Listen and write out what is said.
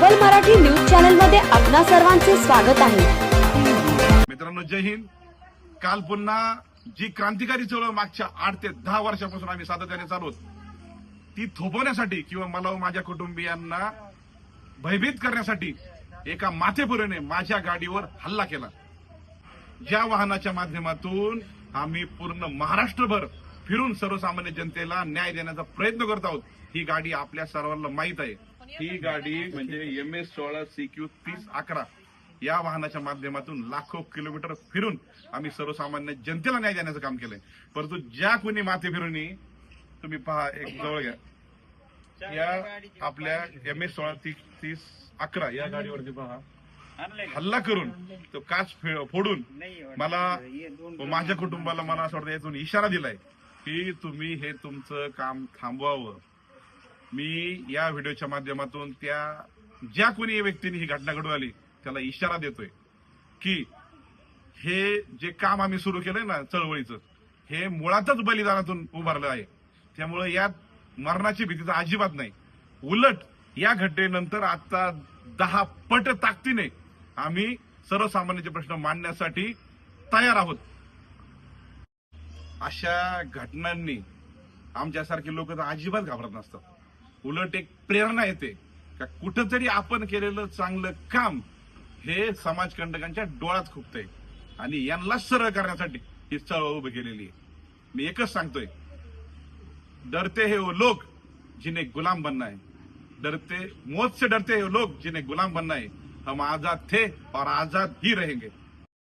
Global Marathi news चॅनलमध्ये आपणा सर्वांचे स्वागत आहे. मित्रांनो जय हिंद. काल पुन्हा जी क्रांतिकारी चळवळ मागच्या आठ ते दहा वर्षापासून आम्ही सातत्याने चालवत ती थोपवण्यासाठी किंवा मला व माझ्या कुटुंबियांना भयभीत करण्यासाठी एका माथेपुरीने माझ्या गाडीवर हल्ला केला. ज्या वाहनाच्या माध्यमातून आम्ही पूर्ण महाराष्ट्रभर फिरून सर्वसामान्य जनतेला न्याय देण्याचा प्रयत्न करत आहोत ही गाडी आपल्या सर्वांना माहीत आहे. ही गाडी म्हणजे एम एस सोळा सी क्यू तीस अकरा या वाहनाच्या माध्यमातून लाखो किलोमीटर फिरून आम्ही सर्वसामान्य जनतेला न्याय देण्याचं काम केलंय. परंतु ज्या कोणी माथे फिरूनी तुम्ही पहा एक जवळ घ्या. या आपल्या एम एस सोळा तीस तीस अकरा या गाडीवरती पहा. हल्ला करून तो काच फोडून मला माझ्या कुटुंबाला मला असं वाटतं यातून इशारा दिलाय की तुम्ही हे तुमचं काम थांबवावं. मी या व्हिडिओच्या माध्यमातून त्या ज्या कोणी व्यक्तीने ही घटना घडून आली त्याला इशारा देतोय की हे जे काम आम्ही सुरू केलंय ना चळवळीचं हे मुळातच बलिदानातून उभारलं आहे. त्यामुळे यात मरणाची भीती तर अजिबात नाही. उलट या घटनेनंतर आता दहा पट ताकदीने आम्ही सर्वसामान्यांचे प्रश्न मांडण्यासाठी तयार आहोत. अशा घटनांनी आमच्यासारखे लोक तर अजिबात घाबरत नसतात. उलट एक प्रेरणा येते का कुठंतरी आपण केलेलं चांगलं काम हे समाजकंटकांच्या डोळ्यात खुपतंय. आणि यांना सरळ करण्यासाठी ही चळवळ उभी केलेली आहे. मी एकच सांगतोय. डरते हे वो लोक जिन्हें गुलाम बनना है डरते मौत से डरते हे वो लोग जिन्हें गुलाम बनना है हम आजाद थे और आजाद ही रहेंगे.